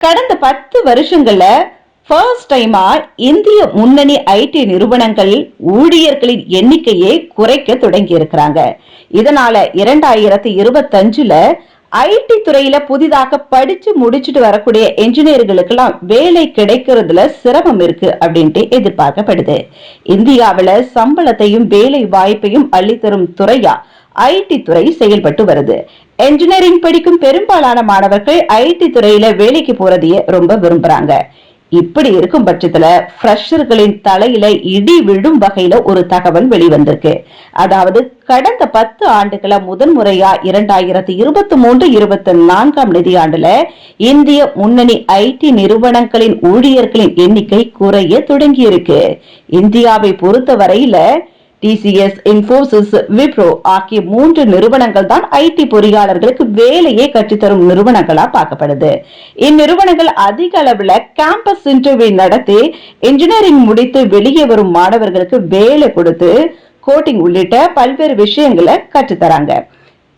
கடந்த பத்து வருஷங்கள்ல ஃபர்ஸ்ட் டைமா இந்திய முன்னணி ஐடி நிறுவனங்கள் ஊழியர்களின் எண்ணிக்கையை குறைக்க தொடங்கி இருக்கிறாங்க. இதனால இரண்டாயிரத்தி இருபத்தஞ்சுல ஐடி துறையில புதிதாக படிச்சு முடிச்சுட்டு வரக்கூடிய என்ஜினியர்களுக்கெல்லாம் வேலை கிடைக்கிறதுல சிரமம் இருக்கு அப்படின்ட்டு எதிர்பார்க்கப்படுது. இந்தியாவுல சம்பளத்தையும் வேலை வாய்ப்பையும் அள்ளித்தரும் துறையா ஐடி துறை செயல்பட்டு வருது. என்ஜினியரிங் படிக்கும் பெரும்பாலான மாணவர்கள் ஐடி துறையில வேலைக்கு போறதையே ரொம்ப விரும்புறாங்க. இப்படி இருக்கும் பட்சத்துல ஃப்ரெஷர்களின் தலையில இடி விழும் வகையில ஒரு தகவல் வெளிவந்திருக்கு. அதாவது கடந்த பத்து ஆண்டுகள முதன்முறையா இரண்டாயிரத்தி இருபத்தி மூன்று இருபத்தி நான்காம் நிதியாண்டுல இந்திய முன்னணி ஐடி நிறுவனங்களின் ஊழியர்களின் எண்ணிக்கை குறைய தொடங்கியிருக்கு. இந்தியாவை பொறுத்த வரையில டிசிஎஸ் இன்ஃபோசிஸ் விப்ரோ ஆகிய மூன்று நிறுவனங்கள் தான் ஐடி பொறியாளர்களுக்கு வேலையை கற்றுத்தரும் நிறுவனங்களா பார்க்கப்படுது. இந்நிறுவனங்கள் அதிக அளவுல கேம்பஸ் இன்டர்வியூ நடத்தி இன்ஜினியரிங் முடித்து வெளியே வரும் மாணவர்களுக்கு வேலை கொடுத்து கோட்டிங் உள்ளிட்ட பல்வேறு விஷயங்களை கற்றுத்தராங்க.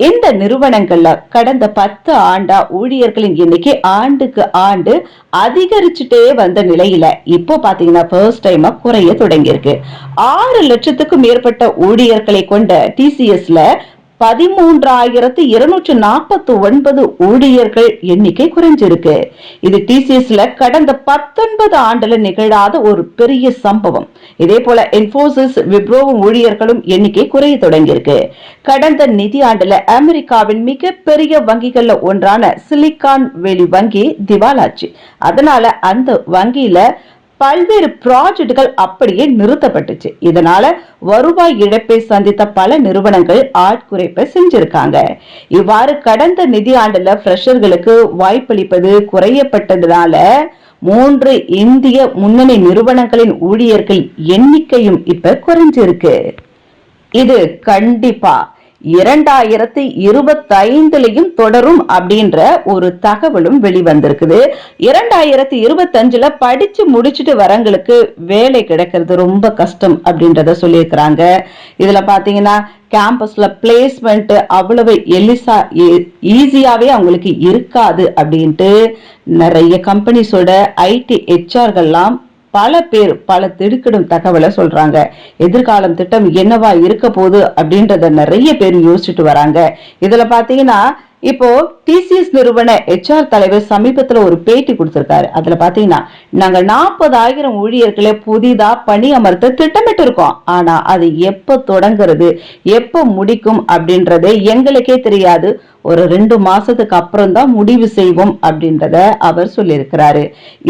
இந்த நிறுவனங்கள்ல கடந்த பத்து ஆண்டா ஊழியர்களின் எண்ணிக்கை ஆண்டுக்கு ஆண்டு அதிகரிச்சுட்டே வந்த நிலையில இப்போ பாத்தீங்கன்னா ஃபர்ஸ்ட் டைமா குறைய தொடங்கியிருக்கு. ஆறு லட்சத்துக்கும் மேற்பட்ட ஊழியர்களை கொண்ட டிசிஎஸ்ல பதிமூன்றாயிரத்து இருநூற்று நாற்பத்தி ஒன்பது ஊழியர்கள் எண்ணிக்கை குறைஞ்சிருக்கு. இது டிசிஎஸ்ல கடந்த பத்தொன்பது ஆண்டுல நிகழாத ஒரு பெரிய சம்பவம். இதே போல இன்போசிஸ் விப்ரோவும் ஊழியர்களும் எண்ணிக்கை குறைய தொடங்கியிருக்கு. கடந்த நிதி ஆண்டுல அமெரிக்காவின் மிகப்பெரிய வங்கிகள்ல ஒன்றான சிலிகான் வெளி வங்கி திவாலாச்சு. அதனால அந்த வங்கியில பல்வேறு ப்ராஜெக்டுகள் அப்படியே நிறுத்தப்பட்டுச்சு. இதனால வருவாய் இழப்பை சந்தித்த பல நிறுவனங்கள் ஆட்குறைப்பை செஞ்சிருக்காங்க. இவ்வாறு கடந்த நிதி ஆண்டுல ஃப்ரெஷர்களுக்கு வாய்ப்பளிப்பது குறையப்பட்டதுனால மூன்று இந்திய முன்னணி நிறுவனங்களின் ஊழியர்கள் எண்ணிக்கையும் இப்ப குறைஞ்சிருக்கு. இது கண்டிப்பா இரண்டாயிரத்தி இருபத்தைந்துலயும் தொடரும் அப்படின்ற ஒரு தகவலும் வெளிவந்திருக்குது. இரண்டாயிரத்தி இருபத்தஞ்சுல படிச்சு முடிச்சுட்டு வரங்களுக்கு வேலை கிடைக்கிறது ரொம்ப கஷ்டம் அப்படின்றத சொல்லியிருக்கிறாங்க. இதுல பாத்தீங்கன்னா கேம்பஸ்ல பிளேஸ்மெண்ட் அவ்வளவு எலிசா ஈஸியாவே அவங்களுக்கு இருக்காது அப்படின்ட்டு நிறைய கம்பெனிஸோட ஐடி ஹெச்ஆர்கள்லாம் பல பேர் பல திடுக்கிடும் தகவலை சொல்றாங்க. எதிர்காலம் திட்டம் என்னவா இருக்க போகுது அப்படின்றத நிறைய பேர் யோசிச்சுட்டு வராங்க. இதுல பாத்தீங்கன்னா இப்போ டிசிஎஸ் நிறுவன ஹெச்ஆர் தலைவர் சமீபத்துல ஒரு பேட்டி கொடுத்திருக்காரு. அதுல பாத்தீங்கன்னா நாங்க நாற்பதாயிரம் ஊழியர்களை புதிதா பணி அமர்த்த திட்டமிட்டு இருக்கோம் ஆனா அது எப்ப தொடங்குறது? எப்ப முடிக்கும்? அப்படின்றது எங்களுக்கே தெரியாது. ஒரு ரெண்டு மாசத்துக்கு அப்புறம் தான் முடிவு செய்வோம் அப்படின்றத அவர் சொல்லியிருக்கிறாரு.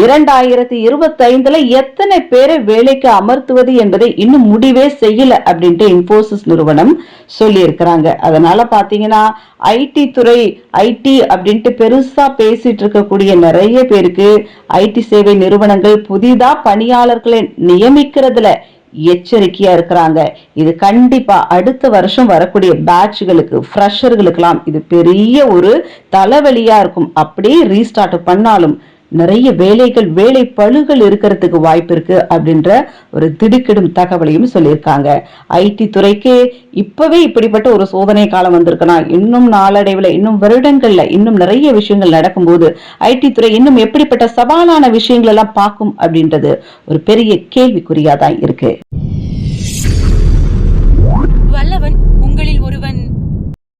இரண்டாயிரத்தி இருபத்தைந்துல எத்தனை பேரை வேலைக்கு அமர்த்துவது என்பதை இன்னும் முடிவே செய்யல அப்படின்ட்டு இன்போசிஸ் நிறுவனம் சொல்லியிருக்கிறாங்க. அதனால பாத்தீங்கன்னா ஐடி துறை ஐடி அப்படின்ட்டு பெருசா பேசிட்டு இருக்கக்கூடிய நிறைய பேருக்கு ஐடி சேவை நிறுவனங்கள் புதிதா பணியாளர்களை நியமிக்கிறதுல எச்சரிக்கையா இருக்கிறாங்க. இது கண்டிப்பா அடுத்த வருஷம் வரக்கூடிய பேட்ச்களுக்கு ஃப்ரெஷர்களுக்கெல்லாம் இது பெரிய ஒரு தலைவலியா இருக்கும். அப்படியே ரீஸ்டார்ட் பண்ணாலும் நிறைய வேலைகள் வேலை பழுகள் இருக்கிறதுக்கு வாய்ப்பு இருக்கு அப்படின்ற ஒரு திடுக்கிடும் தகவலையும் சொல்லியிருக்காங்க. ஐடி துறைக்கு இப்பவே இப்படிப்பட்ட ஒரு சோதனை காலம் வந்திருக்குன்னா இன்னும் நாளடைவுல இன்னும் வருடங்கள்ல இன்னும் நிறைய விஷயங்கள் நடக்கும்போது ஐடி துறை இன்னும் எப்படிப்பட்ட சவாலான விஷயங்கள் எல்லாம் பார்க்கும் அப்படின்றது ஒரு பெரிய கேள்விக்குறியா தான் இருக்கு.